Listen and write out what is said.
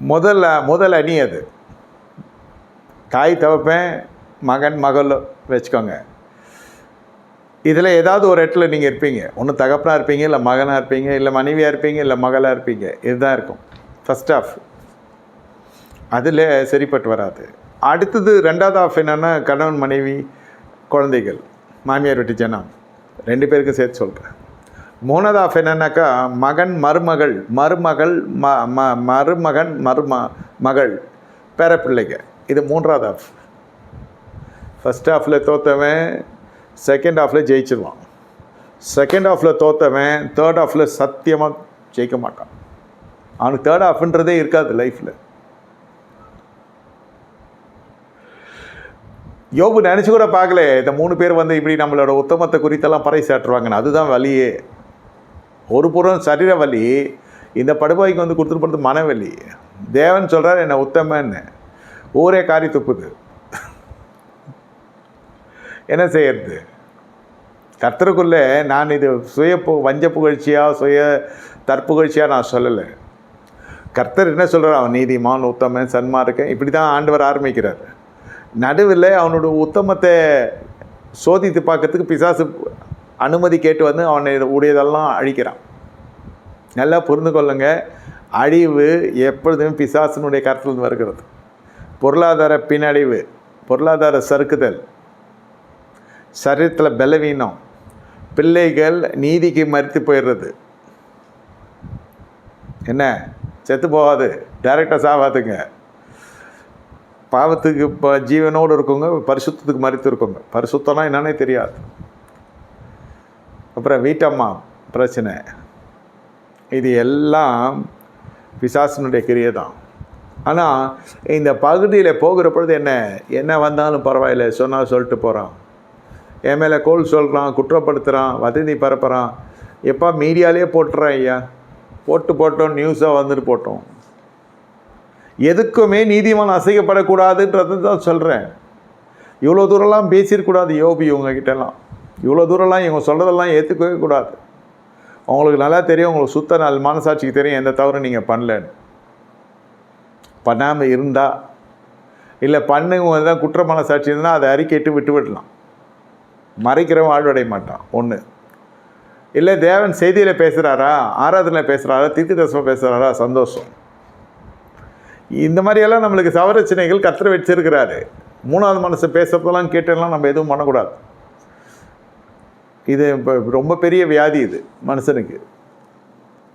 முதல்ல முதல் அணி அது. தாய் தவப்பேன் மகன் மகள் வச்சுக்கோங்க. இதில் ஏதாவது ஒரு இடத்துல நீங்கள் இருப்பீங்க. ஒன்று தகப்பனாக இருப்பீங்க இல்லை மகனாக இருப்பீங்க இல்லை மனைவியாக இருப்பீங்க இல்லை மகளாக இருப்பீங்க. இதுதான் இருக்கும். ஃபஸ்ட் ஆஃப் அதில் சரிப்பட்டு வராது. அடுத்தது ரெண்டாவது ஆஃப் என்னென்னா கணவன் மனைவி குழந்தைகள் மாமியார் வீட்டு ஜனம். ரெண்டு பேருக்கும் சேர்த்து சொல்கிறேன். மூணாவது ஆஃப் என்னன்னாக்கா மகன் மருமகள் மருமகள் ம ம மருமகன் மரும மகள் பேரப்பிள்ளைங்க. இது மூன்றாவது ஆஃப் ஃபஸ்ட் ஆஃபில் தோத்தவன் செகண்ட் ஆஃபில் ஜெயிச்சிருவான். செகண்ட் ஹாஃபில் தோத்தவன் தேர்ட் ஹாஃபில் சத்தியமாக ஜெயிக்க மாட்டான். அவனுக்கு தேர்ட் ஹாஃப்ன்றதே இருக்காது லைஃப்பில் யோபு நினச்சி கூட பார்க்கல இந்த மூணு பேர் வந்து இப்படி நம்மளோட உத்தமத்தை குறித்தெல்லாம் பறை பறைசாற்றுவாங்கன்னு அதுதான் வழியே. ஒரு புறம் சரீர வலி இந்த படுபாய்க்கு வந்து கொடுத்துட்டு போகிறது மனவலி தேவன் சொல்கிறார் என்னை உத்தமன்னு. ஊரே காரி துப்புது. என்ன செய்யறது? கர்த்தருக்குள்ளே நான் இது சுய பு வஞ்ச புகழ்ச்சியாக சுய தற்புகழ்ச்சியாக நான் சொல்லலை. கர்த்தர் என்ன சொல்கிறார் அவன் நீதிமான் உத்தமன் சன்மார்க்கன் இப்படி தான் ஆண்டவர் ஆரம்பிக்கிறார். நடுவில் அவனோட உத்தமத்தை சோதித்து பார்க்கறதுக்கு பிசாசு அனுமதி கேட்டு வந்து அவனை உடையதெல்லாம் அழிக்கிறான். நல்லா புரிந்து கொள்ளுங்க. அழிவு எப்பொழுதும் பிசாசனுடைய கருத்திலிருந்து வருகிறது. பொருளாதார பின்னடைவு பொருளாதார சறுக்குதல் சரீரத்தில் பலவீனம் பிள்ளைகள் நீதிக்கு மறுத்து போயிடுறது. என்ன? செத்து போகாது. டைரெக்டாக சாவாதுங்க. பாவத்துக்கு இப்போ ஜீவனோடு இருக்கவங்க பரிசுத்தத்துக்கு மறுத்து இருக்கவங்க. பரிசுத்தம்னா என்னன்னே தெரியாது. அப்புறம் வீட்டம்மா பிரச்சனை. இது எல்லாம் பிசாசனுடைய கிரியை தான் ஆனால் இந்த பகுதியில் போகிற பொழுது என்ன என்ன வந்தாலும் பரவாயில்ல சொன்னால் சொல்லிட்டு போகிறான் என் மேலே கோல் சொல்கிறான் குற்றப்படுத்துகிறான் வதந்தி பரப்புகிறான் எப்போ மீடியாலே போட்டுறான் ஐயா. போட்டு போட்டோம் நியூஸாக வந்துட்டு போட்டோம். எதுக்குமே நீதிமான் அசைக்கப்படக்கூடாதுன்றது தான் சொல்கிறேன் இவ்வளோ தூரம்லாம் பேசியிருக்கூடாது யோபி உங்ககிட்டலாம். இவ்வளோ தூரம்லாம் இவங்க சொல்கிறதெல்லாம் ஏற்றுக்கவே கூடாது. அவங்களுக்கு நல்லா தெரியும் உங்களுக்கு சுத்த நாள் மனசாட்சிக்கு தெரியும் எந்த தவறும் நீங்கள் பண்ணலன்னு. பண்ணாமல் இருந்தால் இல்லை பண்ணுங்க தான் குற்ற மனசாட்சி இருந்தால் அதை அறிக்கையிட்டு விட்டு விடலாம். மறைக்கிறவன் வாழ்வடைய மாட்டான் ஒன்று இல்லை தேவன் செய்தியில் பேசுகிறாரா ஆராதனையில் பேசுகிறாரா தீர்க்க தரிசனம் பேசுகிறாரா சந்தோஷம். இந்த மாதிரியெல்லாம் நம்மளுக்கு சவரச்சனைகள் கத்திர வச்சிருக்கிறாரு. மூணாவது மனசு பேசுகிறதெல்லாம் கேட்டெல்லாம் நம்ம எதுவும் பண்ணக்கூடாது. இது இப்போ ரொம்ப பெரிய வியாதி இது மனுஷனுக்கு.